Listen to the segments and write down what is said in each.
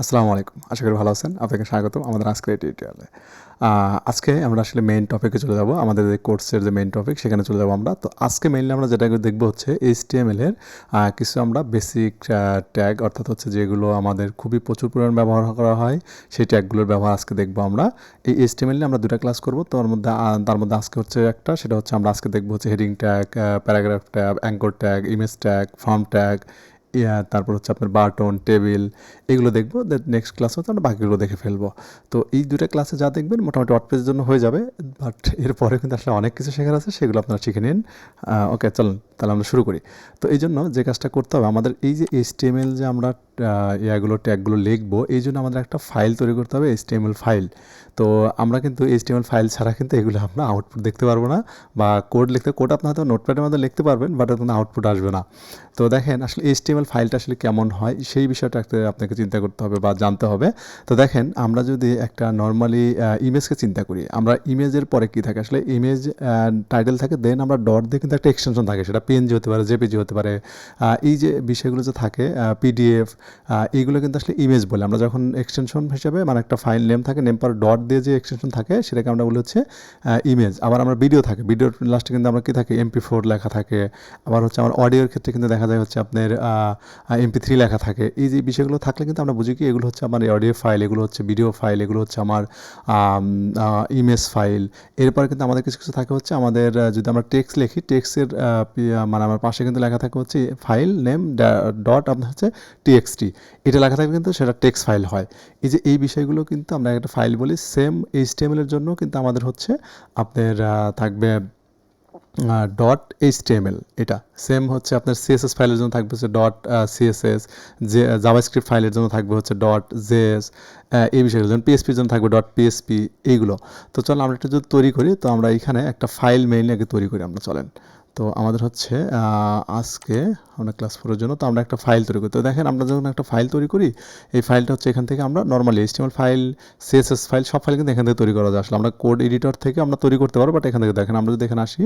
আসসালামু আলাইকুম। আশা করি ভালো আছেন। আপনাকে স্বাগতম আমাদের আজকের এই টিউটোরিয়ালে আজকে আমরা আসলে মেইন টপিকে চলে যাব। আমাদের যে কোর্সের যে মেইন টপিক সেখানে চলে যাব আমরা। তো আজকে মেইনলি আমরা যেটা দেখব হচ্ছে এইচটিএমএল এর কিছু আমরা বেসিক ট্যাগ অর্থাৎ হচ্ছে যেগুলো আমাদের খুবই প্রচুর পরিমাণ ব্যবহার করা হয়, সেই ট্যাগগুলোর ব্যবহার আজকে দেখব আমরা। এই এইচটিএমএল আমরা দুটা ক্লাস করব। তার মধ্যে তার মধ্যে আজকে হচ্ছে একটা, সেটা হচ্ছে আমরা আজকে দেখব হচ্ছে heading tag paragraph tag anchor tag image tag form tag তারপর হচ্ছে আপনার বাটন, টেবিল, এগুলো দেখব নেক্সট ক্লাস হচ্ছে আমরা বাকিগুলো দেখে ফেলব। তো এই দুটো ক্লাসে যা দেখবেন মোটামুটি ওয়ার্ডপ্রেসের জন্য হয়ে যাবে বাট এরপরে কিন্তু আসলে অনেক কিছু শেখার আছে, সেগুলো আপনারা শিখে নিন। ওকে চলুন। তাহলে আমরা শুরু করি। তো এই জন্য যে কাজটা করতে হবে, আমাদের এই যে এইচটিএমএল যে আমরা ইয়াগুলো, ট্যাগগুলো লিখব এই জন্য আমাদের একটা ফাইল তৈরি করতে হবে এইচটিএমএল ফাইল। তো আমরা কিন্তু এইচটিএমএল ফাইল ছাড়া কিন্তু এগুলো আমরা আউটপুট দেখতে পারব না, বা কোড লিখতে কোড আপনার হয়তো নোটপ্যাডের মধ্যে লিখতে পারবেন বাট কিন্তু আউটপুট আসবে না। তো দেখেন আসলে এইচটিএমএল ফাইলটা আসলে কেমন হয়, সেই বিষয়টা একটা আপনাকে চিন্তা করতে হবে বা জানতে হবে। তো দেখেন আমরা যদি একটা নর্মালি ইমেজকে চিন্তা করি, আমরা ইমেজের পরে কি থাকে? আসলে ইমেজ টাইটেল থাকে দেন আমরা ডট দিয়ে কিন্তু একটা এক্সটেনশন থাকে, সেটা পিএনজি হতে পারে জেপিজি হতে পারে এই যে বিষয়গুলো যে থাকে পিডিএফ এইগুলো কিন্তু আসলে ইমেজ বলে। আমরা যখন এক্সটেনশন হিসেবে মানে একটা ফাইল নেম থাকে নেম পর ডট দিয়ে যে এক্সটেনশন থাকে, সেটাকে আমরা বলি হচ্ছে ইমেজ আবার আমরা ভিডিও থাকে ভিডিওর লাস্টে কিন্তু আমরা কি থাকে এমপি ফোর লেখা থাকে। আবার হচ্ছে আমার অডিওর ক্ষেত্রে কিন্তু দেখা যায় হচ্ছে আপনার এমপি থ্রি লেখা থাকে। এই যে বিষয়গুলো থাকলে কিন্তু আমরা বুঝি কি, এগুলো হচ্ছে আমার অডিও ফাইল এগুলো হচ্ছে ভিডিও ফাইল এগুলো হচ্ছে আমার ইমেজ ফাইল এরপরে কিন্তু আমাদের কিছু কিছু থাকে হচ্ছে আমাদের যদি আমরা টেক্সট লিখি টেক্সটের মানে আমার পাশে কিন্তু লেখা থাকে হচ্ছে ফাইল নেম ডট আপনার হচ্ছে টিএক্সটি এটা লেখা থাকে কিন্তু সেটা টেক্সট ফাইল হয়। এই যে এই বিষয়গুলো কিন্তু আমরা একটা ফাইল বলি সেম এইচটিএমএল এর জন্য কিন্তু আমাদের হচ্ছে আপনার থাকবে ডট এইচটিএমএল এটা। সেম হচ্ছে আপনার সিএসএস ফাইলের জন্য থাকবে হচ্ছে ডট সিএসএস যে জাভাস্ক্রিপ্ট ফাইলের জন্য থাকবে হচ্ছে ডট জেএস এই বিষয়গুলোর জন্য পিএসপির জন্য থাকবে ডট পিএসপি এইগুলো। তো চলো আমরা একটা যদি তৈরি করি, তো আমরা এখানে একটা ফাইল মেইনলি আগে তৈরি করি আমরা, চলেন। তো আমাদের হচ্ছে আজকে আমরা ক্লাস ফোরের জন্য, তো আমরা একটা ফাইল তৈরি করি। তো দেখেন, আমরা যখন একটা ফাইল তৈরি করি, এই ফাইলটা হচ্ছে এখান থেকে আমরা normally HTML file CSS file সব ফাইল কিন্তু এখান থেকে তৈরি করা যায়। আসলে আমরা কোড এডিটর থেকে আমরা তৈরি করতে পারব বাট এখান থেকে দেখেন, আমরা যদি এখানে আসি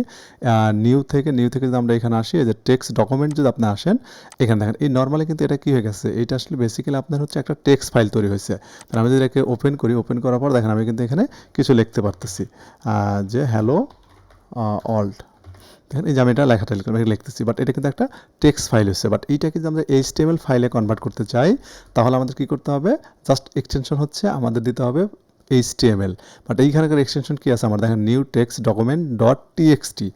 নিউ থেকে নিউ থেকে যদি আমরা এখানে আসি, এই যে টেক্সট ডকুমেন্ট যদি আপনি আসেন, এখানে দেখেন, এই নর্মালি কিন্তু এটা কী হয়ে গেছে? এটা আসলে বেসিক্যালি আপনার হচ্ছে একটা টেক্সট ফাইল তৈরি হয়েছে। তাহলে আমি যদি এটাকে ওপেন করি ওপেন করার পর দেখেন, আমি কিন্তু এখানে কিছু লিখতে পারতেছি। যে হ্যালো অল্ড দেখেন, এই যে আমি এটা লেখাটা লিখতেছি বাট এটা কিন্তু একটা টেক্সট ফাইল হচ্ছে বাট এইটাকে যদি আমরা এইচ এইচটিএমএল ফাইলে কনভার্ট করতে চাই, তাহলে আমাদের কি করতে হবে? জাস্ট এক্সটেনশন হচ্ছে, আমাদের দিতে হবে এইচটিএমএল বাট এইখানকার এক্সটেনশন কী আছে? আমার দেখেন new text document dot TXT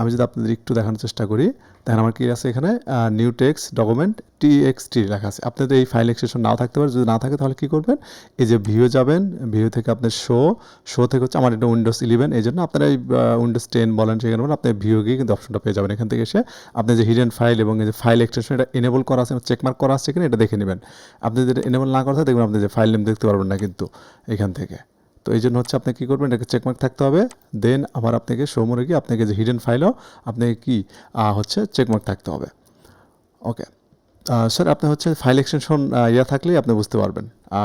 আমি যদি আপনাদের একটু দেখানোর চেষ্টা করি। দেখেন আমার কি আছে এখানে নিউ টেক্সট ডকুমেন্ট টিএক্সটি লেখা আছে। আপনাদের এই ফাইল এক্সটেনশন নাও থাকতে পারে, যদি না থাকে তাহলে কী করবেন? এই যে ভিউ যাবেন ভিউ থেকে আপনার শো শো থেকে হচ্ছে আমার এটা উইন্ডোজ ইলেভেন এই জন্য আপনারা এই উইন্ডোজ টেন বলেন সেখানে বলেন, আপনি ভিউ গিয়ে কিন্তু অপশনটা পেয়ে যাবেন। এখান থেকে এসে আপনি যে হিডেন ফাইল এবং এই যে ফাইল এক্সটেনশন এটা এনেবল করা আছে চেকমার্ক করা আছে কিনা, এটা দেখে নেবেন। আপনি যদি এনেবল না করা থাকে, দেখবেন আপনি যে ফাইল নেম দেখতে পারবেন না কিন্তু এখান থেকে। তো এই জন্য হচ্ছে আপনি কী করবেন? এটাকে চেকমার্ক থাকতে হবে। দেন আবার আপনাকে মোড়ে গিয়ে আপনাকে যে হিডেন ফাইলও আপনাকে কি হচ্ছে চেকমার্ক থাকতে হবে। ওকে স্যার আপনি হচ্ছে ফাইল এক্সটেনশন ইয়া থাকলেই আপনি বুঝতে পারবেন।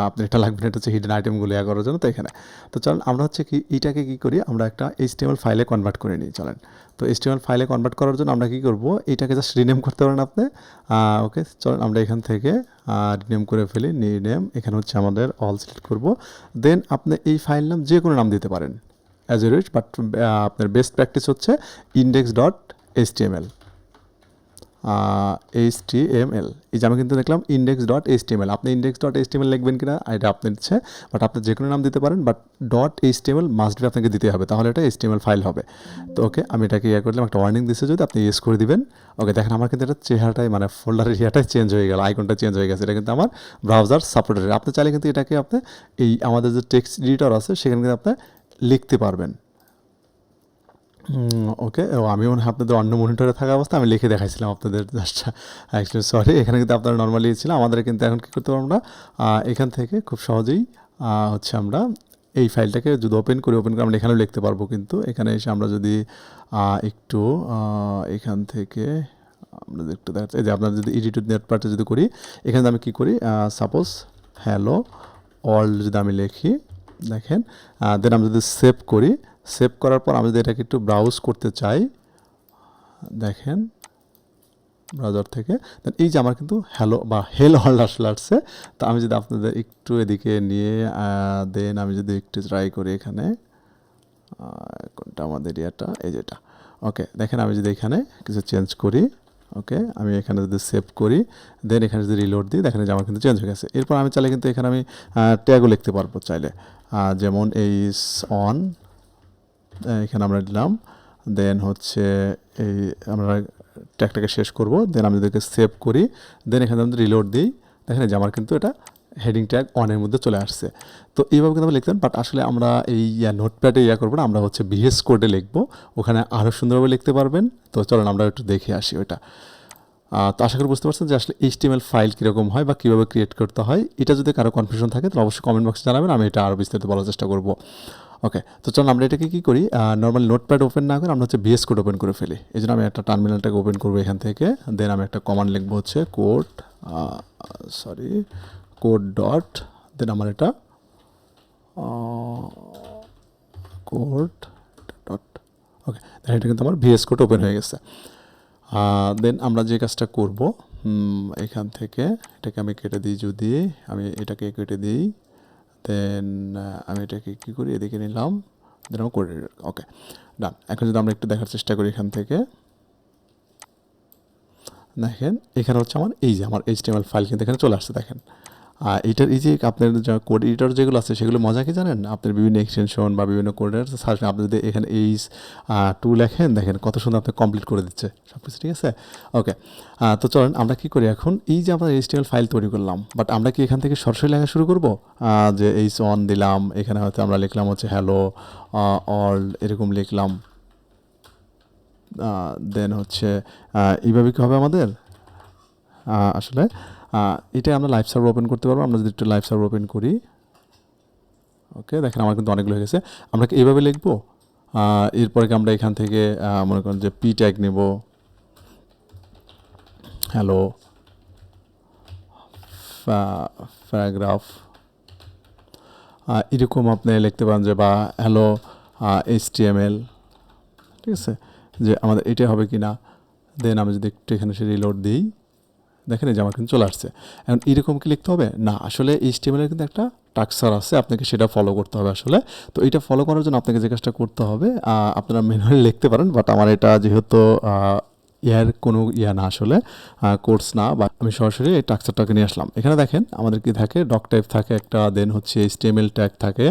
আপনি এটা লাগবে এটা হচ্ছে হিডেন আইটেমগুলো ইয়া করার জন্য তো এখানে। তো চলেন, আমরা হচ্ছে কি এইটাকে কী করি, আমরা একটা এইচটিএমএল ফাইলে কনভার্ট করে নিই, চলেন। তো এইচটিএমএল ফাইলে কনভার্ট করার জন্য আমরা কী করব, এটাকে জাস্ট রিনেম করতে পারেন আপনি। ওকে চলেন, আমরা এখান থেকে রিনেম করে ফেলি রিনেম এখানে হচ্ছে আমাদের অল সিলেক্ট করব। দেন আপনি এই ফাইল নাম যে কোনো নাম দিতে পারেন। অ্যাজ এ রিচ বাট আপনার বেস্ট প্র্যাকটিস হচ্ছে index dot HTML H T M L এই যে আমি কিন্তু দেখলাম index dot H T M L আপনি index dot H T M L লিখবেন কিনা, এটা আপনার ইচ্ছে বাট আপনি যে কোনো নাম দিতে পারেন but dot H T M L must be আপনাকে দিতে হবে, তাহলে এটা H T M L file হবে। তো ওকে আমি এটাকে ইয়ে করলাম, একটা ওয়ার্নিং দিচ্ছে যদি আপনি ইউজ করে দিবেন। ওকে দেখেন আমার কিন্তু এটা চেহারাটাই মানে ফোল্ডারের ইয়েটাই চেঞ্জ হয়ে গেল আইকনটা চেঞ্জ হয়ে গেছে, এটা কিন্তু আমার ব্রাউজার সাপোর্টেড আপনি চাইলে কিন্তু এটাকে আপনি এই আমাদের যে টেক্সট এডিটর আছে, সেখানে কিন্তু আপনি লিখতে পারবেন। ওকে আমি মনে হয় আপনাদের অন্য মনিটরে থাকা অবস্থা আমি লিখে দেখাইছিলাম আপনাদের জাস্ট অ্যাকচুয়ালি সরি এখানে কিন্তু আপনারা নর্মালি ছিল, আমাদের কিন্তু এখন কী করতে পারব আমরা? এখান থেকে খুব সহজেই হচ্ছে আমরা এই ফাইলটাকে যদি ওপেন করি ওপেন করে আমরা এখানেও লিখতে পারব কিন্তু, এখানে এসে আমরা যদি একটু এখান থেকে আমরা একটু দেখা এই যে আপনার যদি এডিট নেট পার্টে যদি করি, এখানে আমি কী করি সাপোজ হ্যালো অল যদি আমি লিখি, দেখেন দেন আমি যদি সেভ করি সেভ করার পর আমি যদি এটাকে একটু ব্রাউজ করতে চাই, দেখেন ব্রাউজার থেকে দেন এই যে আমার কিন্তু হ্যালো বা হেল হল আসলে আসছে, তো আমি যদি আপনাদের একটু এদিকে নিয়ে দেন আমি যদি একটু ট্রাই করি এখানে কোনটা আমাদের এরিয়াটা এই যেটা ওকে দেখেন আমি যদি এখানে কিছু চেঞ্জ করি ওকে আমি এখানে যদি সেভ করি দেন এখানে যদি রিলোড দিই, দেখেন যে আমার কিন্তু চেঞ্জ হয়ে গেছে। এরপর আমি চাইলে কিন্তু এখানে আমি ট্যাগও লিখতে পারব চাইলে। যেমন এই অন এখানে আমরা দিলাম দেন হচ্ছে এই আমরা ট্যাগটাকে শেষ করব। দেন আমি যদি সেভ করি দেন এখানে আমি রিলোড দিই, দেখেন আমার কিন্তু এটা হেডিং ট্যাগ অনের মধ্যে চলে আসছে। তো এইভাবে কিন্তু আমরা লিখতাম বাট আসলে আমরা এই নোটপ্যাডে ইয়া করব না, আমরা হচ্ছে বিহেস কোডে লিখব। ওখানে আরও সুন্দরভাবে লিখতে পারবেন। তো চলুন আমরা একটু দেখে আসি ওইটা। তো আশা করি বুঝতে পারছেন যে আসলে এইচটিএমএল ফাইল কীরকম হয় বা কীভাবে ক্রিয়েট করতে হয়। এটা যদি কারও কনফিউশন থাকে, তাহলে অবশ্যই কমেন্ট বক্সে জানাবেন, আমি এটা আরও বিস্তারিত বলার চেষ্টা করব। ওকে তো চলুন আমরা এটাকে কী করি? নর্মাল নোটপ্যাড ওপেন না করে আমরা হচ্ছে বিএস কোড ওপেন করে ফেলি। এই জন্য আমি একটা টার্মিনালটাকে ওপেন করব এখান থেকে। দেন আমি একটা কমান্ড লিখব হচ্ছে code sorry code dot then আমার এটা কোড ডট ওকে দেন এটা কিন্তু আমার ভিএস কোড ওপেন হয়ে গেছে। দেন আমরা যে কাজটা করব এখান থেকে এটাকে আমি কেটে দিই যদি, আমি এটাকে কেটে দিই। দেন আমি এটাকে কী করি? এদিকে নিলাম। দেন আমার করে ওকে ডান এখন যদি আমরা একটু দেখার চেষ্টা করি এখান থেকে। দেখেন, এখানে হচ্ছে আমার এই যে, আমার এইচটিএমএল ফাইল কিন্তু এখানে চলে আসছে, দেখেন। আর এইটার এই যে আপনার যা কোড এডিটর যেগুলো আছে, সেগুলো মজা কি জানেন? আপনার বিভিন্ন এক্সটেনশন বা বিভিন্ন কোডের সার্চ আপনি যদি এখানে এইচ টু লেখেন, দেখেন কত সুন্দর আপনি কমপ্লিট করে দিচ্ছে। সব কিছু, ঠিক আছে? ওকে তো চলেন আমরা কি করি এখন? এই যে আমরা এইচটিএমএল ফাইল তৈরি করলাম বাট আমরা কি এখান থেকে সরাসরি লেখা শুরু করব? যে এইচ অন দিলাম, এখানে হয়তো আমরা লিখলাম হচ্ছে হ্যালো অল এরকম লিখলাম। দেন হচ্ছে এইভাবে কী হবে আমাদের? আসলে এটা আমরা লাইভ সার্ভার ওপেন করতে পারব। আমরা যদি একটু লাইভ সার্ভার ওপেন করি ওকে দেখেন আমার কিন্তু অনেকগুলো হয়ে গেছে। আমরা এইভাবে লিখব? এরপরে আমরা এখান থেকে মনে করেন যে পি ট্যাগ নেব। হ্যালো প্যারাগ্রাফ এরকম আপনি লিখতে পারেন যে, বা হ্যালো এইচ ঠিক আছে? যে আমাদের এটা হবে কি না দেন আমি যদি একটু এখানে সে রিলোড দিই। দেখেন এই যে আমার কিন্তু চলে আসছে। এখন এরকম কি লিখতে হবে? না, আসলে এইচটিএমএলের কিন্তু একটা টাক্সার আছে, আপনাকে সেটা ফলো করতে হবে আসলে। তো এটা ফলো করার জন্য আপনাকে যে কাজটা করতে হবে আপনারা ম্যানুয়ালি লিখতে পারেন বাট আমার এটা যেহেতু ইয়ার কোনো ইয়া না আসলে কোর্স না বা আমি সরাসরি এই টাক্সারটাকে নিয়ে আসলাম। এখানে দেখেন, আমাদের কি থাকে? ডক টাইপ থাকে একটা দেন হচ্ছে স্টেমেল ট্যাগ থাকে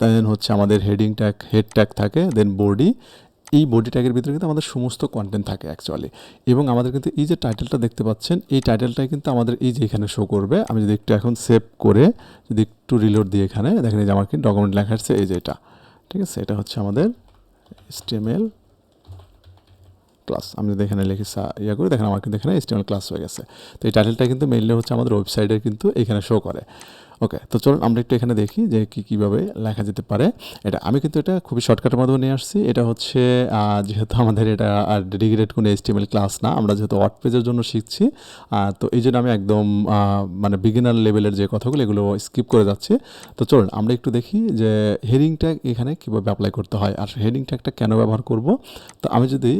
দেন হচ্ছে আমাদের হেডিং ট্যাগ হেড ট্যাগ থাকে দেন বডি এই বডি ট্যাগের ভিতরে কিন্তু আমাদের সমস্ত কন্টেন্ট থাকে অ্যাকচুয়ালি এবং আমাদের কিন্তু এই যে টাইটেলটা দেখতে পাচ্ছেন, এই টাইটেলটাই কিন্তু আমাদের এই যে এখানে শো করবে। আমি যদি একটু এখন সেভ করে যদি একটু রিলোড দিয়ে এখানে, দেখেন যে আমার কিন্তু ডকুমেন্ট লেখা আসছে এই যে এটা। ঠিক আছে, এটা হচ্ছে আমাদের স্টেমেল ক্লাস আমি যদি এখানে লিখে ইয়া করি, দেখেন আমার কিন্তু এখানে স্টেমেল ক্লাস হয়ে গেছে। তো এই টাইটেলটা কিন্তু মেইনলি হচ্ছে আমাদের ওয়েবসাইটের কিন্তু এখানে শো করে। ওকে তো চলুন আমরা একটু এখানে দেখি যে কী, কীভাবে লেখা যেতে পারে। এটা, আমি কিন্তু এটা খুবই শর্টকাটের মাধ্যমে নিয়ে আসছি। এটা হচ্ছে যেহেতু আমাদের এটা আর কোনো এইচটিএমএল ক্লাস না, আমরা যেহেতু ওয়ার্ড পেজের জন্য শিখছি তো এই জন্য আমি একদম মানে বিগিনার লেভেলের যে কথাগুলো, এগুলো স্কিপ করে যাচ্ছি। তো চলুন, আমরা একটু দেখি যে হেডিং ট্যাগ এখানে কীভাবে অ্যাপ্লাই করতে হয়, আর হেডিং ট্যাগটা কেন ব্যবহার করব? তো আমি যদি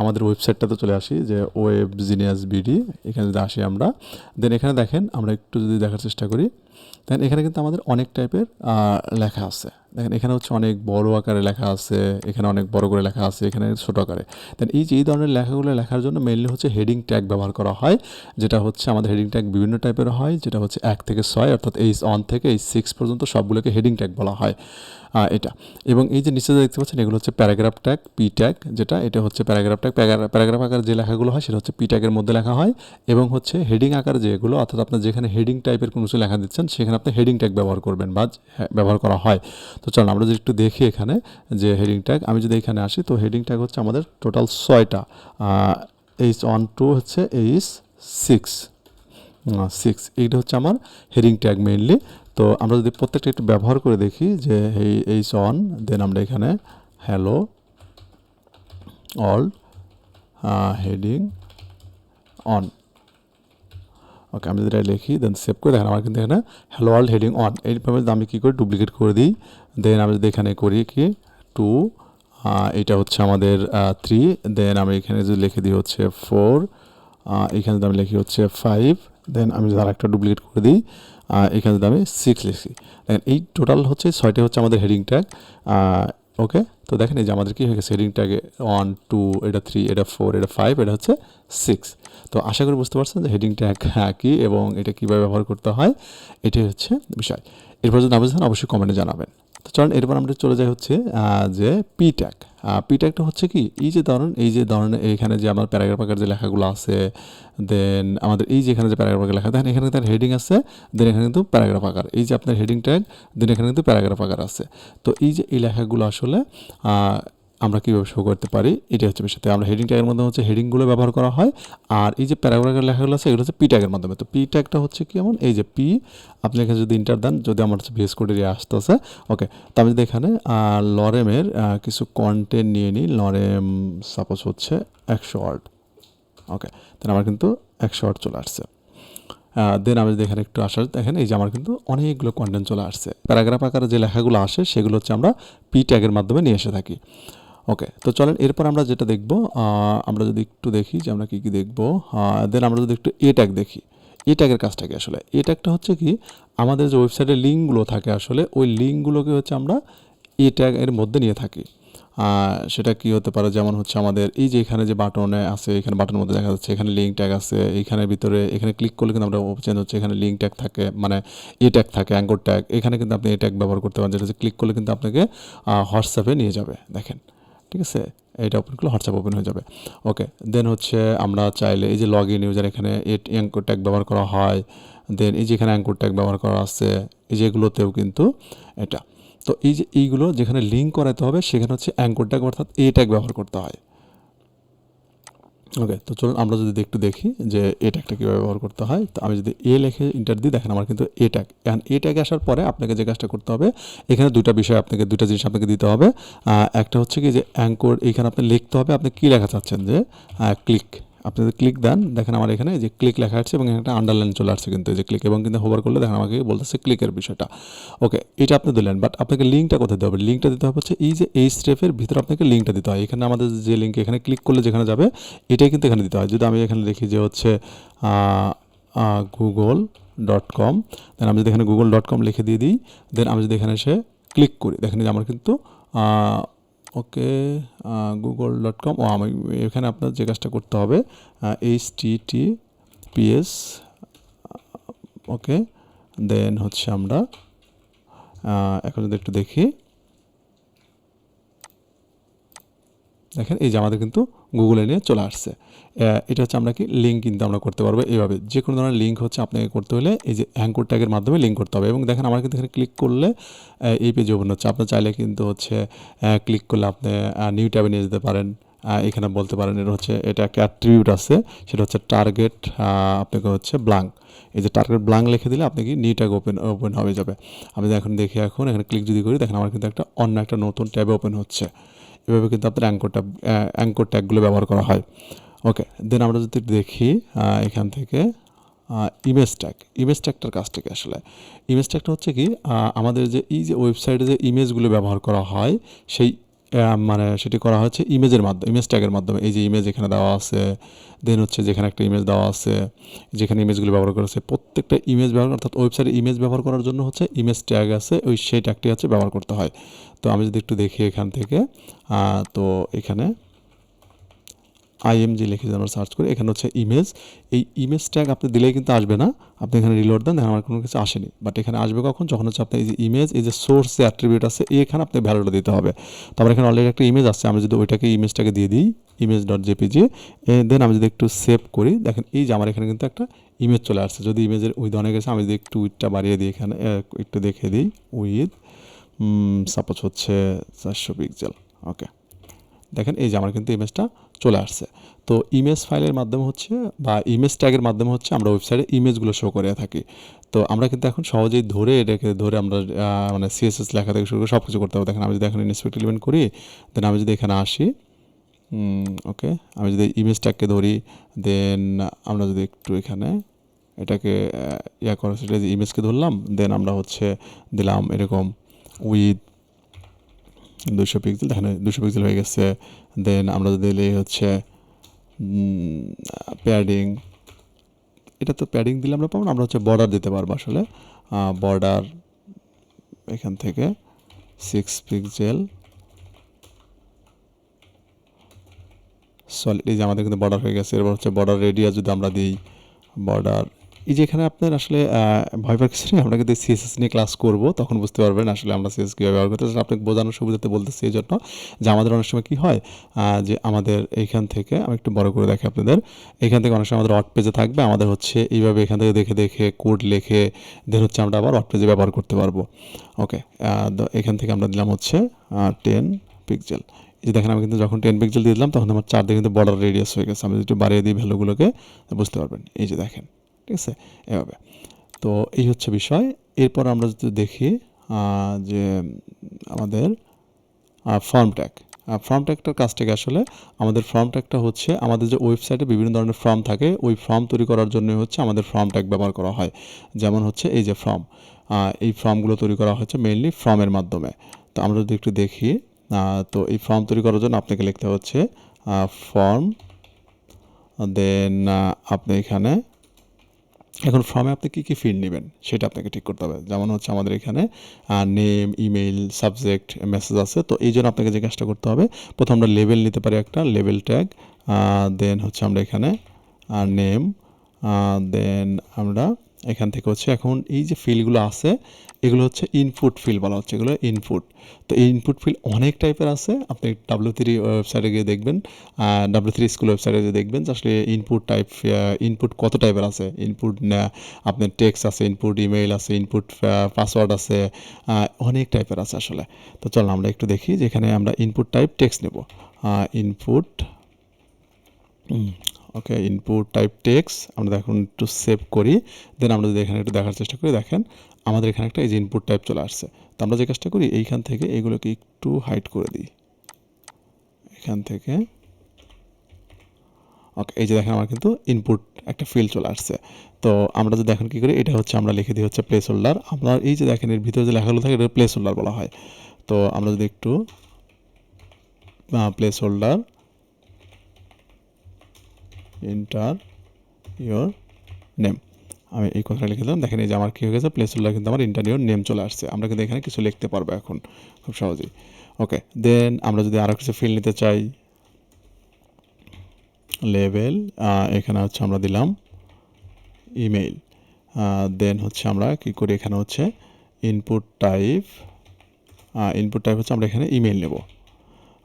আমাদের ওয়েবসাইটটাতে চলে আসি, যে ওয়েব জিনিয়াস বিডি এখানে যদি আসি আমরা দেন এখানে দেখেন, আমরা একটু যদি দেখার চেষ্টা করি। দেন এখানে কিন্তু আমাদের অনেক টাইপের লেখা আছে। দেখেন, এখানে হচ্ছে অনেক বড় আকারে লেখা আছে, এখানে অনেক বড় করে লেখা আছে, এখানে ছোট আকারে। দেন এই যে, এই ধরনের লেখাগুলো লেখার জন্য মেনলি হচ্ছে হেডিং ট্যাগ ব্যবহার করা হয়, যেটা হচ্ছে আমাদের হেডিং ট্যাগ বিভিন্ন টাইপের হয়, যেটা হচ্ছে এক থেকে ছয়, অর্থাৎ এইচ ওয়ান থেকে এইচ সিক্স পর্যন্ত সবগুলোকে হেডিং ট্যাগ বলা হয় এটা। এবং এই যে, নিচে দেখতে পাচ্ছেন, এগুলো হচ্ছে প্যারাগ্রাফ ট্যাগ পি ট্যাগ যেটা, এটা হচ্ছে প্যারাগ্রাফ ট্যাগ প্যারাগ্রাফ আকার যে লেখাগুলো হয়, সেটা হচ্ছে পি ট্যাগের মধ্যে লেখা হয়, এবং হচ্ছে হেডিং আকার যেগুলো, অর্থাৎ আপনার যেখানে হেডিং টাইপের কোনো কিছু লেখা দিচ্ছেন, সেখানে আপনি হেডিং ট্যাগ ব্যবহার করবেন বা ব্যবহার করা হয়। তো চলুন, আমরা যদি একটু দেখি এখানে যে হেডিং ট্যাগ আমি যদি এখানে আসি, তো হেডিং ট্যাগ হচ্ছে আমাদের টোটাল ছয়টা। এইচ ওয়ান টু হচ্ছে এইচ সিক্স সিক্স এইটা হচ্ছে আমার হেডিং ট্যাগ মেইনলি তো আমরা যদি প্রত্যেকটা একটু ব্যবহার করে দেখি যে এই এইচ অন দেন আমরা এখানে hello all heading on okay আমি যদি লিখি দেন সেভ করে দেখেন, আমার কিন্তু এখানে হ্যালো অল হেডিং অন এইভাবে আমি কী করি? ডুপ্লিকেট করে দিই। দেন আমি যদি এখানে করি কি? টু এটা হচ্ছে আমাদের থ্রি দেন আমি এখানে যদি লিখে দিই হচ্ছে ফোর এখানে যদি আমি লিখি হচ্ছে ফাইভ দেন আমি যদি আরেকটা ডুপ্লিকেট করে দিই এখানে যদি আমি সিক্স লিখি। দেখেন এই টোটাল হচ্ছে, ছয়টা হচ্ছে আমাদের হেডিং ট্যাগ ওকে তো দেখেন এই যে আমাদের কী হয়ে গেছে? হেডিং ট্যাগে ওয়ান টু এটা থ্রি এটা ফোর এটা ফাইভ এটা হচ্ছে সিক্স তো আশা করি বুঝতে পারছেন যে হেডিং ট্যাগ কী এবং এটা কীভাবে ব্যবহার করতে হয়, এটাই হচ্ছে বিষয়। এরপর যদি না বুঝতেন অবশ্যই কমেন্টে জানাবেন। তো চলেন, এরপর আমরা চলে যাই হচ্ছে যে পি ট্যাগ পি ট্যাগটা হচ্ছে কি? এই যে ধরুন, এই যে ধরুন এইখানে যে আমার প্যারাগ্রাফ যে লেখাগুলো আছে দেন আমাদের এই যে এখানে যে প্যারাগ্রাফ লেখা দেখেন এখানে তার হেডিং আছে দেন এখানে কিন্তু প্যারাগ্রাফ আকার এই যে আপনার হেডিং ট্যাগ দেন এখানে কিন্তু প্যারাগ্রাফ আকার আছে। তো এই যে এই লেখাগুলো আসলে আমরা কীভাবে শো করতে পারি এটা হচ্ছে বিষয়। তো আমরা হেডিং ট্যাগের মাধ্যমে হচ্ছে হেডিংগুলো ব্যবহার করা হয়। আর এই যে প্যারাগ্রাফের লেখাগুলো আছে, এগুলো হচ্ছে পি ট্যাগের মাধ্যমে। তো পি ট্যাগটা হচ্ছে কি এমন? এই যে পি আপনি এখানে যদি ইন্টার দেন, যদি আমার হচ্ছে ভিএস কোডের আসতেছে ওকে তো আমি যদি এখানে লরেমের কিছু কন্টেন্ট নিয়ে নিই লরেম সাপোজ হচ্ছে একশো ওয়ার্ড ওকে তাহলে আমার কিন্তু একশো ওয়ার্ড চলে আসছে। দেন আমি যদি এখানে একটু আসার, দেখেন এই যে আমার কিন্তু অনেকগুলো কন্টেন্ট চলে আসছে। প্যারাগ্রাফ আকারে যে লেখাগুলো আসে, সেগুলো হচ্ছে আমরা পি ট্যাগের মাধ্যমে নিয়ে এসে থাকি। ওকে তো চলেন এরপর আমরা যেটা দেখব আমরা যদি একটু দেখি যে আমরা কী কী দেখব দেন আমরা যদি একটু এ ট্যাগ দেখি। এ ট্যাগের কাজটা কি আসলে? এ ট্যাগটা হচ্ছে কি, আমাদের যে ওয়েবসাইটের লিঙ্কগুলো থাকে আসলে, ওই লিঙ্কগুলোকে হচ্ছে আমরা এ ট্যাগ এর মধ্যে নিয়ে থাকি। সেটা কি হতে পারে? যেমন হচ্ছে আমাদের এই যে এখানে যে বাটনে আছে, এখানে বাটনের মধ্যে দেখা যাচ্ছে, এখানে লিঙ্ক ট্যাগ আছে এখানে ভিতরে, এখানে ক্লিক করলে কিন্তু আমরা চেঞ্জ হচ্ছে, এখানে লিঙ্ক ট্যাগ থাকে মানে এ ট্যাগ থাকে অ্যাঙ্কর ট্যাগ এখানে কিন্তু আপনি এ ট্যাগ ব্যবহার করতে পারেন, যেটা হচ্ছে ক্লিক করলে কিন্তু আপনাকে হোয়াটসঅ্যাপে নিয়ে যাবে, দেখেন। ঠিক আছে? এটা ওপেন করলে হোয়াটসঅ্যাপ ওপেন হয়ে যাবে। ওকে দেন হচ্ছে আমরা চাইলে এই যে লগ ইন ইউজার এখানে এট অ্যাঙ্কর ট্যাগ ব্যবহার করা হয় দেন এই যে এখানে অ্যাঙ্কর ট্যাগ ব্যবহার করা আছে, এই যেগুলোতেও কিন্তু এটা। তো এই যে এইগুলো যেখানে লিঙ্ক করাতে হবে, সেখানে হচ্ছে অ্যাঙ্কর ট্যাগ অর্থাৎ এ ট্যাগ ব্যবহার করতে হয়। ওকে তো চলুন আমরা যদি একটু দেখি যে এ ট্যাগটা কীভাবে ব্যবহার করতে হয়। তো আমি যদি এ লেখে ইন্টার দিই, দেখেন আমার কিন্তু এ ট্যাগ এখন এ ট্যাগে আসার পরে আপনাকে যে কাজটা করতে হবে, এখানে দুটা বিষয় আপনাকে দুটা জিনিস আপনাকে দিতে হবে। একটা হচ্ছে কি যে অ্যাঙ্কর এখানে আপনি লিখতে হবে আপনি কী লেখা চাচ্ছেন যে ক্লিক আপনি যদি ক্লিক দেন, দেখেন আমার এখানে যে ক্লিক লেখা আছে এবং এখানে একটা আন্ডারলাইন চলে আসছে কিন্তু যে ক্লিক এবং কিন্তু হোভার করলে দেখেন আমাকে বলতেছে ক্লিকের বিষয়টা। ওকে এটা আপনি দিলেন বাট আপনাকে লিঙ্কটা কোথায় দিতে হবে? লিঙ্কটা দিতে হবে হচ্ছে এই যে এই স্টেপের ভিতরে আপনাকে লিঙ্কটা দিতে হয়। এখানে আমাদের যে লিঙ্ক এখানে ক্লিক করলে যেখানে যাবে, এটাই কিন্তু এখানে দিতে হয়। যদি আমি এখানে লিখি যে হচ্ছে গুগল ডট কম দেন আমি যদি এখানে গুগল ডট কম লিখে দিয়ে দিই দেন আমি যদি এখানে এসে ক্লিক করি, দেখেন যে আমার কিন্তু ওকে গুগল ডট কম ও আমি এখানে আপনার যে কাজটা করতে হবে এইচ টি টি পিএস ওকে, দেন হচ্ছে আমরা এখন যদি একটু দেখি, দেখেন এই যে আমাদের কিন্তু গুগলে নিয়ে চলে আসছে। এটা হচ্ছে আমরা কি লিঙ্ক কিন্তু আমরা করতে পারব এইভাবে যে কোনো ধরনের লিঙ্ক হচ্ছে আপনাকে করতে হলে এই যে অ্যাঙ্কর ট্যাগের মাধ্যমে লিঙ্ক করতে হবে এবং দেখেন আমার কিন্তু এখানে ক্লিক করলে এই পেজে ওপেন হচ্ছে। আপনি চাইলে কিন্তু হচ্ছে ক্লিক করলে আপনি নিউ ট্যাবে নিয়ে যেতে পারেন। এখানে বলতে পারেন এটা হচ্ছে, এটা একটা অ্যাট্রিবিউট আছে, সেটা হচ্ছে টার্গেট আপনাকে হচ্ছে ব্লাঙ্ক এই যে টার্গেট ব্লাঙ্ক লিখে দিলে আপনি কি নিউ ট্যাগ ওপেন ওপেন হয়ে যাবে। আমি এখন দেখি এখন, এখানে ক্লিক যদি করি, দেখেন আমার কিন্তু একটা অন্য একটা নতুন ট্যাবে ওপেন হচ্ছে। এভাবে কিন্তু আপনার অ্যাঙ্কর ট্যাব অ্যাঙ্কর ট্যাগগুলো ব্যবহার করা হয়। ওকে দেন আমরা যদি দেখি এখান থেকে ইমেজ ট্যাগ ইমেজ ট্যাগটার কাছ থেকে আসলে? ইমেজ ট্যাগটা হচ্ছে কি আমাদের যে এই যে ওয়েবসাইটে যে ইমেজগুলো ব্যবহার করা হয়, সেই মানে সেটি করা হচ্ছে ইমেজের মাধ্যমে ইমেজ ট্যাগের মাধ্যমে। এই যে ইমেজ এখানে দেওয়া আছে দেন হচ্ছে যেখানে একটা ইমেজ দেওয়া আছে, যেখানে ইমেজগুলি ব্যবহার করা হচ্ছে প্রত্যেকটা ইমেজ ব্যবহার, অর্থাৎ ওয়েবসাইটে ইমেজ ব্যবহার করার জন্য হচ্ছে ইমেজ ট্যাগ আছে, ওই সেই ট্যাগটি আছে ব্যবহার করতে হয়। তো আমি যদি একটু দেখি এখান থেকে তো এখানে আইএমজি লিখে যদি আমরা সার্চ করি, এখানে হচ্ছে ইমেজ এই ইমেজ ট্যাগ আপনি দিলেই কিন্তু আসবে না। আপনি এখানে রিলোড দেন আমার কোনো কিছু আসেনি। বাট এখানে আসবে কখন? যখন হচ্ছে আপনার এই যে ইমেজ এই যে সোর্স যে অ্যাট্রিবিউট আছে, এখানে আপনি ভ্যালুটা দিতে হবে। তো আমার এখানে অলরেডি একটা ইমেজ আছে, আমি যদি ওইটাকে ইমেজটাকে দিয়ে দিই ইমেজ ডট জেপিজি দেন আমি যদি একটু সেভ করি, দেখেন এই যে আমার এখানে কিন্তু একটা ইমেজ চলে আসছে। যদি ইমেজের উইথ অনেক আছে, আমি যদি একটু উইথটা বাড়িয়ে দিই এখানে একটু দেখে দিই উইথ সাপোজ হচ্ছে চারশো পিক্সেল ওকে দেখেন এই যে আমার কিন্তু ইমেজটা চলে আসছে। তো ইমেজ ফাইলের মাধ্যমে হচ্ছে বা ইমেজ ট্যাগের মাধ্যমে হচ্ছে আমরা ওয়েবসাইটে ইমেজগুলো শো করে থাকি। তো আমরা কিন্তু এখন সহজেই ধরে এটাকে ধরে আমরা মানে সিএসএস লেখা থেকে শুরু করে সব কিছু করতে পারব। দেখেন আমি যদি এখন ইন্সপেক্ট এলিমেন্ট করি দেন আমি যদি এখানে আসি ওকে আমি যদি ইমেজ ট্যাগকে ধরি দেন আমরা যদি একটু এখানে এটাকে ইয়া করা সেটা যে ইমেজকে ধরলাম দেন আমরা হচ্ছে দিলাম এরকম উইথ দুশো পিক্সেল দেখেন দুশো পিক্সেল হয়ে গেছে দেন আমরা যদি দিলে হচ্ছে প্যাডিং এটা তো প্যাডিং দিলে আমরা পাবো না, আমরা হচ্ছে বর্ডার দিতে পারব আসলে। বর্ডার এখান থেকে সিক্স পিক্সেল সলিড এই যে আমাদের কিন্তু বর্ডার হয়ে গেছে এবার হচ্ছে বর্ডার রেডিয়াস যদি আমরা দিই বর্ডার এই যে এখানে আপনার আসলে আহ, ভয় পাওয়ার কিছু নেই আমরা কিন্তু সিএসএস নিয়ে ক্লাস করব তখন বুঝতে পারবেন আসলে আমরা সিএস কীভাবে ব্যবহার করতে। আপনাকে বোঝানোর সুবিধাতে বলতেছি এই জন্য যে আমাদের অনেক সময় কী হয় যে আমাদের এইখান থেকে আমি একটু বড় করে দেখি আপনাদের এখান থেকে অনেক সময় আমাদের অট পেজে থাকবে আমাদের হচ্ছে এইভাবে এখান থেকে দেখে দেখে কোড লেখে দেন হচ্ছে আমরা আবার অট পেজে ব্যবহার করতে পারব। ওকে এখান থেকে আমরা দিলাম হচ্ছে টেন পিক্সেল এই যে দেখেন আমি কিন্তু যখন টেন পিক্সেল দিয়ে দিলাম তখন আমার চারদিকে কিন্তু বর্ডার রেডিয়াস হয়ে গেছে। আমি একটু বাড়িয়ে দিই ভ্যালুগুলোকে বুঝতে পারবেন। এই যে দেখেন। ঠিক আছে? এভাবে তো এই হচ্ছে বিষয়। এরপর আমরা যদি দেখি যে আমাদের ফর্ম ট্যাগ। ফর্ম ট্যাগটার কাজটাকে আসলে আমাদের ফর্ম ট্যাগটা হচ্ছে আমাদের যে ওয়েবসাইটে বিভিন্ন ধরনের ফর্ম থাকে, ওই ফর্ম তৈরি করার জন্য হচ্ছে আমাদের ফর্ম ট্যাগ ব্যবহার করা হয়। যেমন হচ্ছে এই যে ফর্ম। এই ফর্মগুলো তৈরি করা হচ্ছে মেইনলি ফর্মের মাধ্যমে। তো আমরা যদি একটু দেখি তো এই ফর্ম তৈরি করার জন্য আপনাকে লিখতে হচ্ছে ফর্ম, দেন আপনি এখানে এখন ফর্মে আপনি কী কী ফিল্ড নেবেন, সেটা আপনাকে ঠিক করতে হবে। যেমন হচ্ছে আমাদের এখানে নেম ইমেইল সাবজেক্ট মেসেজ আছে। তো এই জন্য আপনাকে যে কাজটা করতে হবে, প্রথম আমরা লেভেল নিতে পারি একটা লেভেল ট্যাগ দেন হচ্ছে আমরা এখানে নেম দেন আমরা এখান থেকে হচ্ছে এখন এই যে ফিল্ডগুলো আছে, এগুলো হচ্ছে ইনপুট ফিল বলা হচ্ছে, এগুলো ইনপুট তো এই ইনপুট ফিল অনেক টাইপের আছে, আপনি ডাব্লিউ থ্রি ওয়েবসাইটে গিয়ে দেখবেন ডাব্লিউ থ্রি স্কুল ওয়েবসাইটে গিয়ে দেখবেন যে আসলে ইনপুট টাইপ ইনপুট কত টাইপের আছে। ইনপুট আপনার টেক্সট আছে ইনপুট ইমেইল আছে ইনপুট পাসওয়ার্ড আছে অনেক টাইপের আছে আসলে। তো চল আমরা একটু দেখি যেখানে আমরা ইনপুট টাইপ টেক্সট নেব। Input okay input type text আমরা এখন একটু সেভ করি দেন আমরা যদি এখানে একটু দেখার চেষ্টা করি, দেখেন আমাদের এখানে একটা এই যে ইনপুট টাইপ চলে আসছে। তো আমরা যে কাজটা করি, এইখান থেকে এইগুলোকে একটু হাইড করে দিই। এখান থেকে। ওকে এই যে দেখেন আমার কিন্তু ইনপুট একটা ফিল্ড চলে আসছে। তো আমরা যদি দেখেন কী করি, এটা হচ্ছে আমরা লিখে দিই হচ্ছে প্লেস হোল্ডার আপনার এই যে দেখেন, এর ভিতরে যে লেখাগুলো থাকে, এটা প্লেস হোল্ডার বলা হয়। তো আমরা যদি একটু placeholder enter your name আমি এই কথাটা লিখে দিলাম। দেখেন এই যে আমার কী হয়ে গেছে? প্লেস হোল্ডার কিন্তু আমার ইন্টার ইয়োর নেম চলে আসছে। আমরা কিন্তু এখানে কিছু লিখতে পারব এখন। খুব সহজেই। ওকে দেন আমরা যদি আরও কিছু ফিল নিতে চাই লেভেল এখানে হচ্ছে আমরা দিলাম ইমেইল দেন হচ্ছে আমরা কি করি? এখানে হচ্ছে ইনপুট টাইপ ইনপুট টাইপ হচ্ছে আমরা এখানে ইমেইল নেব।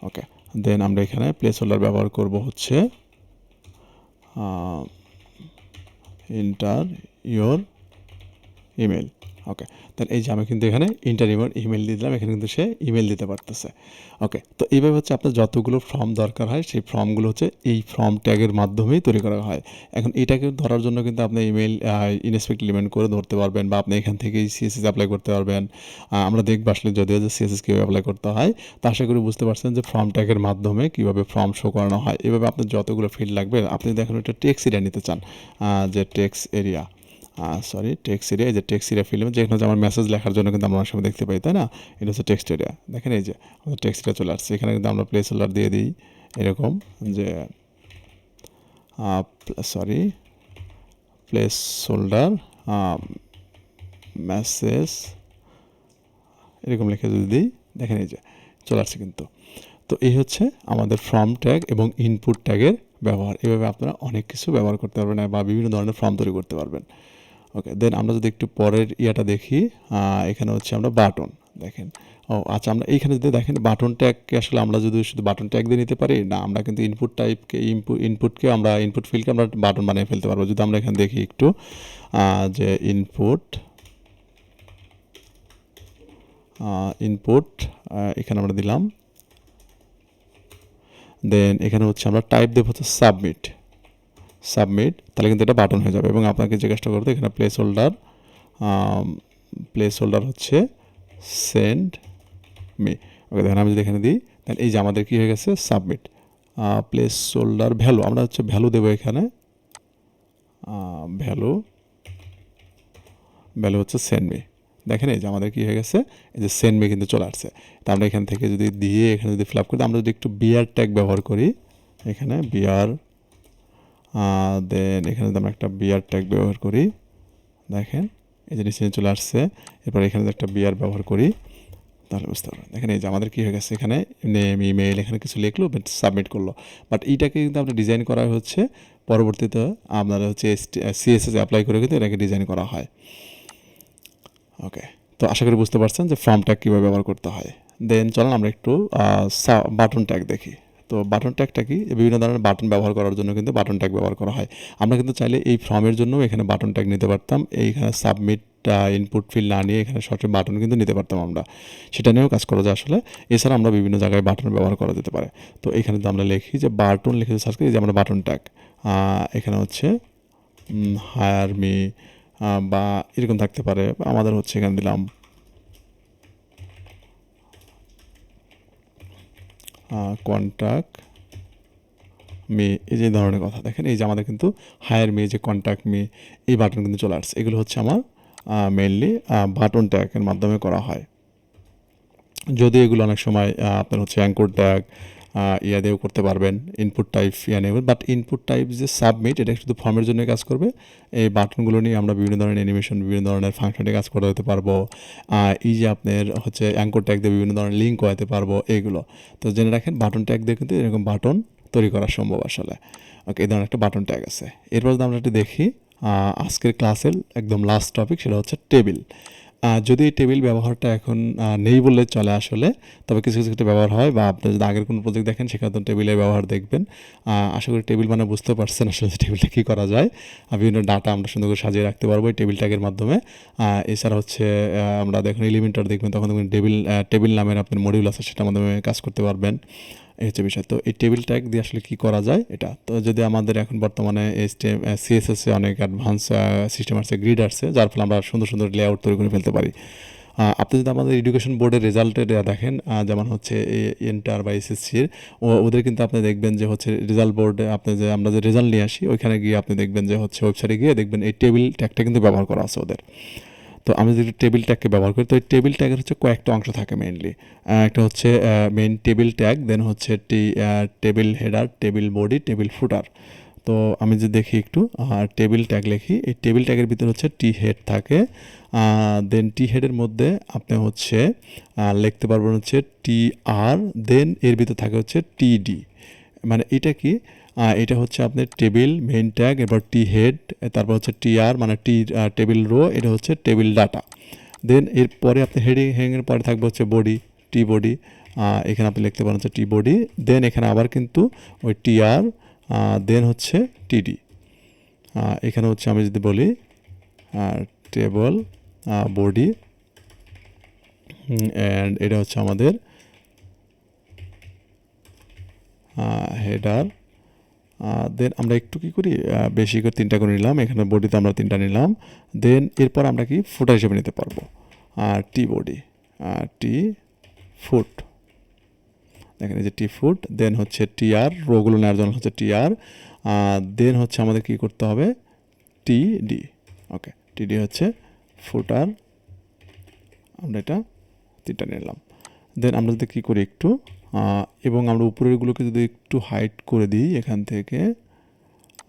ওকে দেন আমরা এখানে প্লেস হোল্ডার ব্যবহার করব হচ্ছে ইন্টার ইয়োর ইমেল ওকে তাহলে এই যে আমি কিন্তু এখানে ইন্টার ইমেল দিয়ে দিলাম, এখানে কিন্তু সে ইমেল দিতে পারতেছে। ওকে তো এইভাবে হচ্ছে আপনার যতগুলো ফর্ম দরকার হয়, সেই ফর্মগুলো হচ্ছে এই ফর্ম ট্যাগের মাধ্যমেই তৈরি করা হয়। এখন এটাকে ধরার জন্য কিন্তু আপনি ইমেল ইনস্পেক্ট এলিমেন্ট করে ধরতে পারবেন বা আপনি এখান থেকেই সিএসএস অ্যাপ্লাই করতে পারবেন। আমরা দেখব আসলে যদিও যে সিএসএস কীভাবে অ্যাপ্লাই করতে হয়, তা আশা করি বুঝতে পারছেন যে ফর্ম ট্যাগের মাধ্যমে কীভাবে ফর্ম শো করানো হয়। এভাবে আপনার যতগুলো ফিল্ড লাগবে, আপনি দেখুন একটা টেক্স এরিয়া নিতে চান যে text area sorry text area এই যে টেক্সট এরিয়া ফিল্ম যেখানে আমার মেসেজ লেখার জন্য কিন্তু আমরা অনেক সময় দেখতে পাই, তাই না? এটা হচ্ছে টেক্সট এরিয়া দেখেন এই যে, আমাদের টেক্সট এরিয়া চলে আসছে। এখানে কিন্তু আমরা প্লেস হোল্ডার দিয়ে দিই এরকম, যে সরি প্লেস হোল্ডার মেসেজ এরকম লিখে যদি দিই, দেখেন এই যে, চলে আসছে কিন্তু। তো এই হচ্ছে আমাদের ফর্ম ট্যাগ এবং ইনপুট ট্যাগের ব্যবহার। এভাবে আপনারা অনেক কিছু ব্যবহার করতে পারবেন বা বিভিন্ন ধরনের ফর্ম তৈরি করতে পারবেন। ওকে দেন আমরা যদি একটু পরের ইয়েটা দেখি এখানে হচ্ছে আমরা বাটন, দেখেন। ও আচ্ছা আমরা এইখানে যদি দেখেন বাটন ট্যাগকে আসলে আমরা যদি শুধু বাটন ট্যাগ দিয়ে নিতে পারি, না, আমরা কিন্তু ইনপুট টাইপকে ইনপুট ইনপুটকে আমরা ইনপুট ফিল্ডকে আমরা বাটন বানিয়ে ফেলতে পারব। যদি আমরা এখানে দেখি একটু যে ইনপুট ইনপুট এখানে আমরা দিলাম। দেন এখানে হচ্ছে আমরা টাইপ দেবো হচ্ছে সাবমিট সাবমিট তাহলে কিন্তু এটা বাটন হয়ে যাবে এবং আপনাকে কাজটা করতে এখানে প্লেস হোল্ডার প্লেস হোল্ডার হচ্ছে সেন্ড মি ওকে দেখেন আমি যদি এখানে দিই দেন এই যে আমাদের কী হয়ে গেছে? সাবমিট প্লেস হোল্ডার ভ্যালু আমরা হচ্ছে ভ্যালু দেবো এখানে। ভ্যালু ভ্যালু হচ্ছে সেন্ড মি দেখেন এই যে আমাদের কী হয়ে গেছে? এই যে সেন্ড মি কিন্তু চলে আসছে। তা আমরা এখান থেকে যদি দিয়ে এখানে যদি ফিল আপ করি আমরা যদি একটু বিয়ার ট্যাগ ব্যবহার করি, এখানে বিয়ার দেন এখানে যদি আমরা একটা বিয়ার ট্যাগ ব্যবহার করি, দেখেন, এই যে নিচে চলে আসছে, এরপর এখানে যদি একটা বিয়ার ব্যবহার করি, তাহলে বুঝতে পারবেন। দেখেন এই যে আমাদের কী হয়ে গেছে এখানে নেম ইমেল এখানে কিছু লিখলো বাট সাবমিট করল। বাট এইটাকে কিন্তু আপনার ডিজাইন করা হচ্ছে, পরবর্তীতে আপনারা হচ্ছে সিএসএস অ্যাপ্লাই করে কিন্তু এটাকে ডিজাইন করা হয়। ওকে তো আশা করি বুঝতে পারছেন যে ফর্ম ট্যাগ কীভাবে ব্যবহার করতে হয়। দেন চলেন আমরা একটু বাটন ট্যাগ দেখি। তো বাটন ট্যাগটা কি? বিভিন্ন ধরনের বাটন ব্যবহার করার জন্য কিন্তু বাটন ট্যাগ ব্যবহার করা হয়। আমরা কিন্তু চাইলে এই ফর্মের জন্য এখানে বাটন ট্যাগ নিতে পারতাম। এইখানে সাবমিট ইনপুট ফিল না নিয়ে এখানে সঠিক বাটন কিন্তু নিতে পারতাম আমরা। সেটা নিয়েও কাজ করা যায় আসলে। এছাড়া আমরা বিভিন্ন জায়গায় বাটন ব্যবহার করা যেতে পারে। তো এখানে তো আমরা লিখি যে বাটন লিখে সার্চ করি যে আমরা বাটন ট্যাগ এখানে হচ্ছে হায়ার মি বা এরকম থাকতে পারে। আমাদের হচ্ছে এখানে দিলাম কন্ট্যাক্ট মে এই যে ধরনের কথা, দেখেন, এই যে আমাদের কিন্তু হায়ার মে যে কন্ট্যাক্ট মে এই বাটন কিন্তু চলে আসছে। এগুলো হচ্ছে আমার মেনলি বাটন ট্যাগের মাধ্যমে করা হয়। যদি এগুলো অনেক সময় আপনার হচ্ছে অ্যাঙ্কর ট্যাগ ইয়া দিয়েও করতে পারবেন ইনপুট টাইপ ইয়া নেবেন বাট ইনপুট টাইপ যে সাবমিট এটা শুধু ফর্মের জন্য কাজ করবে। এই বাটনগুলো নিয়ে আমরা বিভিন্ন ধরনের অ্যানিমেশন বিভিন্ন ধরনের ফাংশনে কাজ করে দিতে পারব। এই যে আপনার হচ্ছে অ্যাঙ্কর ট্যাগ দিয়ে বিভিন্ন ধরনের লিঙ্ক করাতে পারব এইগুলো তো জেনে রাখেন বাটন ট্যাগ দিয়ে কিন্তু এরকম বাটন তৈরি করা সম্ভব আসলে। ওকে এই ধরনের একটা বাটন ট্যাগ আছে। এরপর যদি আমরা একটু দেখি আজকের ক্লাসের একদম লাস্ট টপিক সেটা হচ্ছে টেবিল যদি এই টেবিল ব্যবহারটা এখন নেই বললে চলে আসলে, তবে কিছু কিছু ক্ষেত্রে ব্যবহার হয় বা আপনি যদি আগের কোনো প্রজেক্ট দেখেন, সেখানে টেবিলের ব্যবহার দেখবেন। আশা করি টেবিল মানে বুঝতে পারছেন আসলে টেবিলটা কী করা যায়। বিভিন্ন ডাটা আমরা সুন্দর করে সাজিয়ে রাখতে পারব এই টেবিল ট্যাগের মাধ্যমে। এছাড়া হচ্ছে আমরা দেখুন এলিমেন্টার দেখবেন, তখন দেখবেন টেবিল টেবিল নামের আপনার মডিউল আছে, সেটার মাধ্যমে কাজ করতে পারবেন। এই হচ্ছে বিষয়। তো এই টেবিল ট্যাগ দিয়ে আসলে কী করা যায়? এটা তো যদি আমাদের এখন বর্তমানে এস সিএসএসে অনেক অ্যাডভান্স সিস্টেম আসছে গ্রিড আসছে যার ফলে আমরা সুন্দর সুন্দর লেআউট তৈরি করে ফেলতে পারি। আপনি যদি আমাদের এডুকেশন বোর্ডের রেজাল্টের দেখেন যেমন হচ্ছে এন্টার বা এসএসসির ওদের কিন্তু আপনি দেখবেন যে হচ্ছে রেজাল্ট বোর্ডে আপনি যে আমরা যে রেজাল্ট নিয়ে আসি, ওইখানে গিয়ে আপনি দেখবেন যে হচ্ছে ওয়েবসাইটে গিয়ে দেখবেন এই টেবিল ট্যাগটা কিন্তু ব্যবহার করা আছে ওদের। তো আমি যদি টেবিল ট্যাগকে ব্যবহার করি, তো এই টেবিল ট্যাগের হচ্ছে কয়েকটা অংশ থাকে মেইনলি একটা হচ্ছে মেইন টেবিল ট্যাগ দেন হচ্ছে T table header table body table footer তো আমি যদি দেখি একটু আর টেবিল ট্যাগ লিখি, এই টেবিল ট্যাগের ভিতরে হচ্ছে টি হেড থাকে। দেন টি হেডের মধ্যে আপনি হচ্ছে লিখতে পারবেন হচ্ছে টি আর দেন এর ভিতরে থাকে হচ্ছে টি ডি। মানে এটা কি? এটা হচ্ছে আপনার টেবিল মেইন ট্যাগ এবার টি হেড তারপর হচ্ছে টি আর মানে টি টেবিল রো এটা হচ্ছে টেবিল ডাটা দেন এরপরে আপনি হেডিং হ্যাংয়ের পরে থাকবে হচ্ছে বডি টি বডি এখানে আপনি লিখতে পারেন হচ্ছে টি বডি দেন এখানে আবার কিন্তু ওই টি আর দেন হচ্ছে টিডি এখানে হচ্ছে আমি যদি বলি টেবল বডি অ্যান্ড এটা হচ্ছে আমাদের হেডার দেন আমরা একটু কী করি? বেশি করে তিনটা করে নিলাম। এখানে বডিতে আমরা তিনটা নিলাম। দেন এরপর আমরা কি? ফুটা হিসেবে নিতে পারব। আর টি বডি আর টি ফুট দেখেন এই যে টি ফুট দেন হচ্ছে টি আর রোগুলো নেওয়ার জন্য হচ্ছে টি আর দেন হচ্ছে আমাদের কী করতে হবে? T D okay T D হচ্ছে ফুট আর আমরা এটা তিনটা নিলাম। দেন আমরা যদি কী করি একটু? এবং আমরা উপরেরগুলোকে যদি একটু হাইট করে দিই এখান থেকে,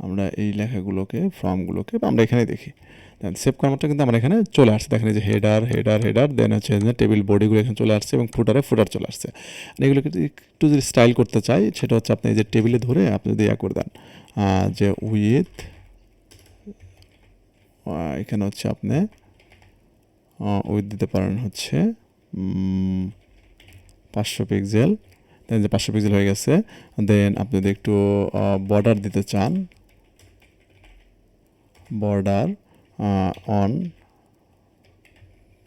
আমরা এই লেখাগুলোকে ফর্মগুলোকে আমরা এখানে দেখি। দেন সেভ করার কিন্তু আমরা এখানে চলে আসছে। দেখেন যে হেডার হেডার হেডার দেন হচ্ছে টেবিল বডিগুলো এখানে চলে আসছে এবং ফুটারে ফুটার চলে আসছে। এগুলোকে একটু যদি স্টাইল করতে চাই, সেটা হচ্ছে আপনি এই যে টেবিলে ধরে আপনি যদি ইয়া করে দেন যে উইথ এখানে হচ্ছে আপনি উইথ দিতে পারেন হচ্ছে পাঁচশো পিক্সেল যে পাঁচশো পিক্সেল হয়ে গেছে, দেন আপনি যদি একটু বর্ডার দিতে চান বর্ডার অন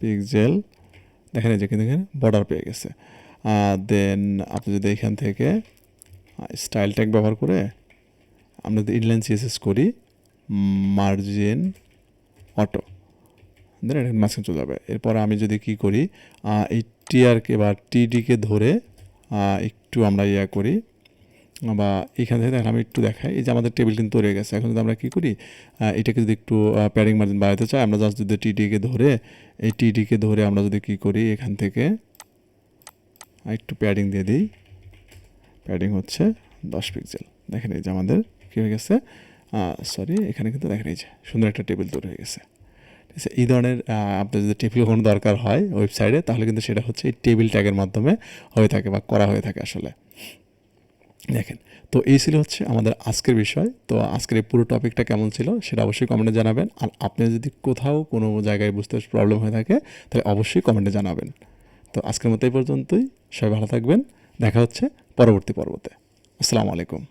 পিক্সেল দেখেন যে কিন্তু এখানে বর্ডার পেয়ে গেছে। দেন আপনি যদি এখান থেকে স্টাইল ট্যাগ ব্যবহার করে আমরা যদি ইনলাইন সিএসএস করি মার্জিন অটো দেন এটা মাঝখানে চলে যাবে। এরপর আমি যদি কি করি এই টিআরকে বা টিডিকে ধরে একটু আমরা ইয়া করি, বা এখান থেকে দেখেন আমি একটু দেখাই, এই যে আমাদের টেবিল কিন্তু তৈরি হয়ে গেছে। এখন যদি আমরা কী করি এটাকে যদি একটু প্যাডিং মার্জিন বাড়াতে চাই, আমরা জাস্ট যদি টিডিকে ধরে, এই টিডিকে ধরে আমরা যদি কী করি, এখান থেকে একটু প্যাডিং দিয়ে দিই। প্যাডিং হচ্ছে দশ পিক্সেল দেখেন এই যে আমাদের কী হয়ে গেছে? সরি এখানে কিন্তু দেখেন এই যে সুন্দর একটা টেবিল তৈরি হয়ে গেছে। এই ধরনের আপনার যদি টেবিল কোনো দরকার হয় ওয়েবসাইটে তাহলে কিন্তু সেটা হচ্ছে এই টেবিল ট্যাগের মাধ্যমে হয়ে থাকে বা করা হয়ে থাকে আসলে। দেখেন, তো এই ছিল হচ্ছে আমাদের আজকের বিষয়। তো আজকের এই পুরো টপিকটা কেমন ছিল সেটা অবশ্যই কমেন্টে জানাবেন। আর আপনি যদি কোথাও কোনো জায়গায় বুঝতে প্রবলেম হয়ে থাকে, তাহলে অবশ্যই কমেন্টে জানাবেন। তো আজকের মতো এই পর্যন্তই। সবাই ভালো থাকবেন। দেখা হচ্ছে পরবর্তী পর্বতে। আসসালামু আলাইকুম।